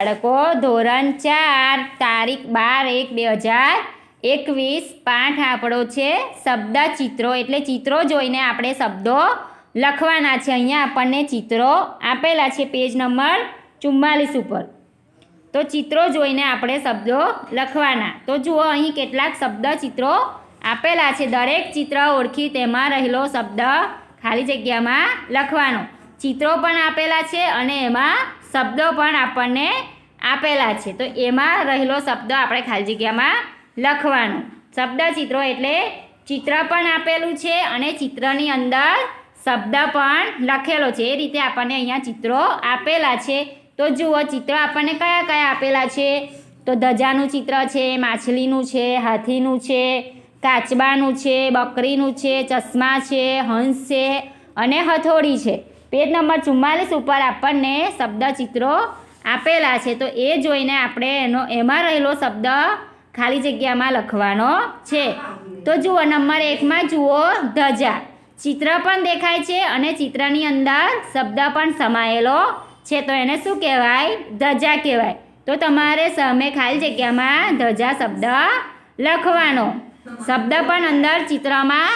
બાળકો, ધોરણ ચાર, તારીખ બાર એક બે હજાર એકવીસ, પાઠ આપણો છે શબ્દ ચિત્રો એટલે ચિત્રો જોઈને આપણે શબ્દો લખવાના છે. અહીંયા આપણને ચિત્રો આપેલા છે પેજ નંબર ચુમ્માલીસ ઉપર. તો ચિત્રો જોઈને આપણે શબ્દો લખવાના. તો જુઓ અહીં કેટલાક શબ્દ ચિત્રો આપેલા છે. દરેક ચિત્ર ઓળખી તેમાં રહેલો શબ્દ ખાલી જગ્યામાં લખવાનો. ચિત્રો પણ આપેલા છે અને એમાં શબ્દો પણ આપણને આપેલા છે. તો એમાં રહેલો શબ્દ આપણે ખાલી જગ્યામાં લખવાનો. શબ્દ ચિત્રો એટલે ચિત્ર પણ આપેલું છે અને ચિત્રની અંદર શબ્દ પણ લખેલો છે. એ રીતે આપણને અહીંયા ચિત્રો આપેલા છે. તો જુઓ, ચિત્ર આપણને કયા કયા આપેલા છે? તો ધજાનું ચિત્ર છે, માછલીનું છે, હાથીનું છે, કાચબાનું છે, બકરીનું છે, ચશ્મા છે, હંસ છે અને હથોડી છે. પેજ નંબર ચુમ્માલીસ ઉપર આપણને શબ્દ ચિત્રો આપેલા છે. તો એ જોઈને આપણે એનો, એમાં રહેલો શબ્દ ખાલી જગ્યામાં લખવાનો છે. તો જુઓ, નંબર એકમાં જુઓ, ધજા. ચિત્ર પણ દેખાય છે અને ચિત્રની અંદર શબ્દ પણ સમાયેલો છે. તો એને શું કહેવાય? ધજા કહેવાય. તો તમારે સામે ખાલી જગ્યામાં ધજા શબ્દ લખવાનો. શબ્દ પણ અંદર ચિત્રમાં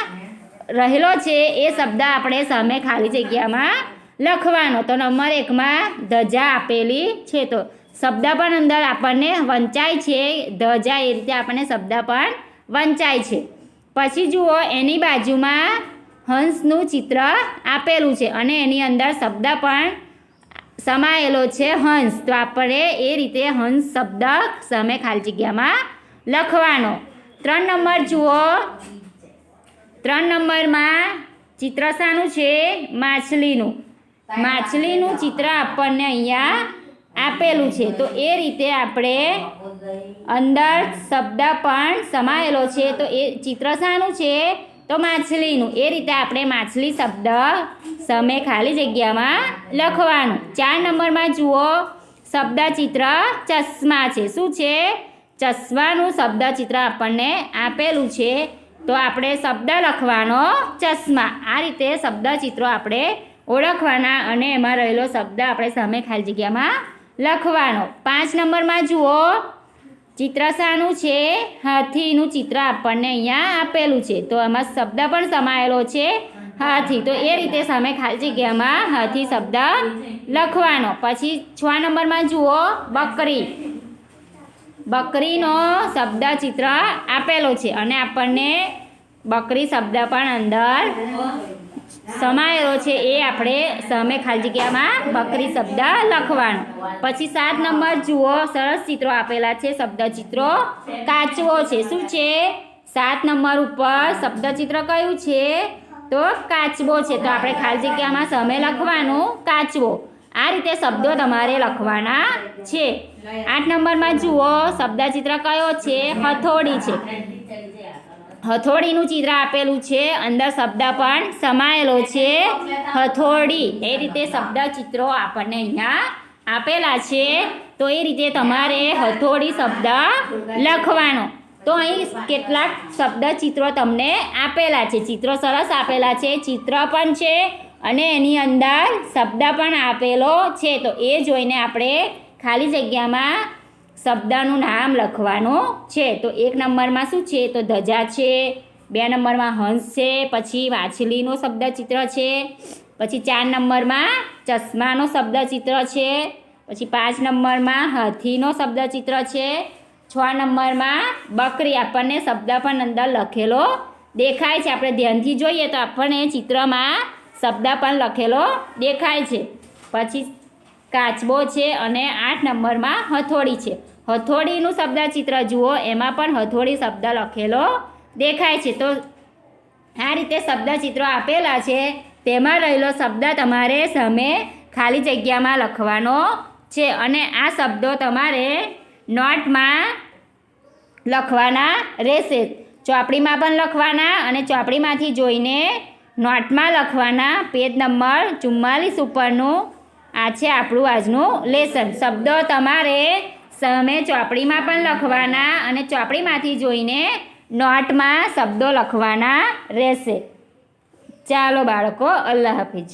રહેલો છે એ શબ્દ આપણે સામે ખાલી જગ્યામાં લખવાનો. તો નંબર એકમાં ધજા આપેલી છે તો શબ્દ પણ અંદર આપણને વંચાય છે. ધજા એ રીતે આપણને શબ્દ પણ વંચાય છે. પછી જુઓ એની બાજુમાં હંસનું ચિત્ર આપેલું છે અને એની અંદર શબ્દ પણ સમાયેલો છે હંસ. તો આપણે એ રીતે હંસ શબ્દ સામે ખાલી જગ્યામાં લખવાનો. ત્રણ નંબર જુઓ ત્રણ નંબરમાં ચિત્ર શાનું છે માછલીનું. માછલીનું ચિત્ર આપણને અહીંયા આપેલું છે. તો એ રીતે આપણે અંદર શબ્દ પણ સમાયેલો છે. તો એ ચિત્ર શાનું છે તો માછલીનું. એ રીતે આપણે માછલી શબ્દ સમે ખાલી જગ્યામાં લખવાનું. ચાર નંબરમાં જુઓ શબ્દ ચિત્ર ચશ્મા છે. શું છે? ચશ્માનું શબ્દ ચિત્ર આપણને આપેલું છે. તો આપણે શબ્દ લખવાનો ચશ્મા. આ રીતે શબ્દ ચિત્રો આપણે ઓળખવાના અને એમાં રહેલો શબ્દ આપણે સામે ખાલી જગ્યામાં લખવાનો. પાંચ નંબરમાં જુઓ. ચિત્ર શાનું છે, હાથીનું ચિત્ર આપણને અહીંયા આપેલું છે. તો એમાં શબ્દ પણ સમાયેલો છે, હાથી. તો એ રીતે સામે ખાલી જગ્યામાં હાથી શબ્દ લખવાનો. પછી છ નંબરમાં જુઓ, બકરી. બકરીનો શબ્દ ચિત્ર આપેલો છે અને આપણને બકરી શબ્દ પણ અંદર સમાયેલો છે એ આપણે સામે ખાલી જગ્યામાં બકરી શબ્દ લખવાનો. પછી સાત નંબર જુઓ, સરસ ચિત્રો આપેલા છે શબ્દ ચિત્રો કાચવો છે. શું છે? સાત નંબર ઉપર શબ્દ ચિત્ર કયું છે? તો કાચબો છે. તો આપણે ખાલી જગ્યામાં સામે લખવાનું કાચવો. આ રીતે શબ્દો તમારે લખવાના છે. આઠ નંબરમાં જુઓ શબ્દ ચિત્ર કયો છે? હથોડી છે. હથોડીનું ચિત્ર આપેલું છે. અંદર શબ્દ પણ સમાયેલો છે. હથોડી. એ રીતે શબ્દ ચિત્રો આપણને અહીંયા આપેલા છે. તો એ રીતે તમારે હથોડી શબ્દ લખવાનો. તો અહીં કેટલાક શબ્દ ચિત્રો તમને આપેલા છે. ચિત્રો સરસ આપેલા છે. ચિત્ર પણ છે. અને એની અંદર શબ્દ પણ આપેલો છે. તો એ જોઈને આપણે ખાલી જગ્યામાં શબ્દનું નામ લખવાનું છે. તો એક નંબરમાં શું છે? તો ધજા છે. બે નંબરમાં હંસ છે. પછી વાછલીનો શબ્દ ચિત્ર છે. પછી ચાર નંબરમાં ચશ્માનો શબ્દ ચિત્ર છે. પછી પાંચ નંબરમાં હાથીનો શબ્દ ચિત્ર છે. છ નંબરમાં બકરી આપણને શબ્દ પણ અંદર લખેલો દેખાય છે. આપણે ધ્યાનથી જોઈએ તો આપણને ચિત્રમાં શબ્દ પણ લખેલો દેખાય છે. પછી કાચબો છે અને આઠ નંબરમાં હથોડી છે. હથોડીનું શબ્દચિત્ર જુઓ, એમાં પણ હથોડી શબ્દ લખેલો દેખાય છે. તો આ રીતે શબ્દચિત્રો આપેલા છે. તેમાં રહેલો શબ્દ તમારે સામે ખાલી જગ્યામાં લખવાનો છે અને આ શબ્દો તમારે નોટમાં લખવાના રહેશે. ચોપડીમાં પણ લખવાના અને ચોપડીમાંથી જોઈને નોટમાં લખવાના પેજ નંબર ચુમ્માલીસ ઉપરનું. આ છે આપણું આજનું લેસન. શબ્દો તમારે સામે ચોપડીમાં પણ લખવાના અને ચોપડીમાંથી જોઈને નોટમાં શબ્દો લખવાના રહેશે. ચાલો બાળકો, અલ્લાહ હાફિજ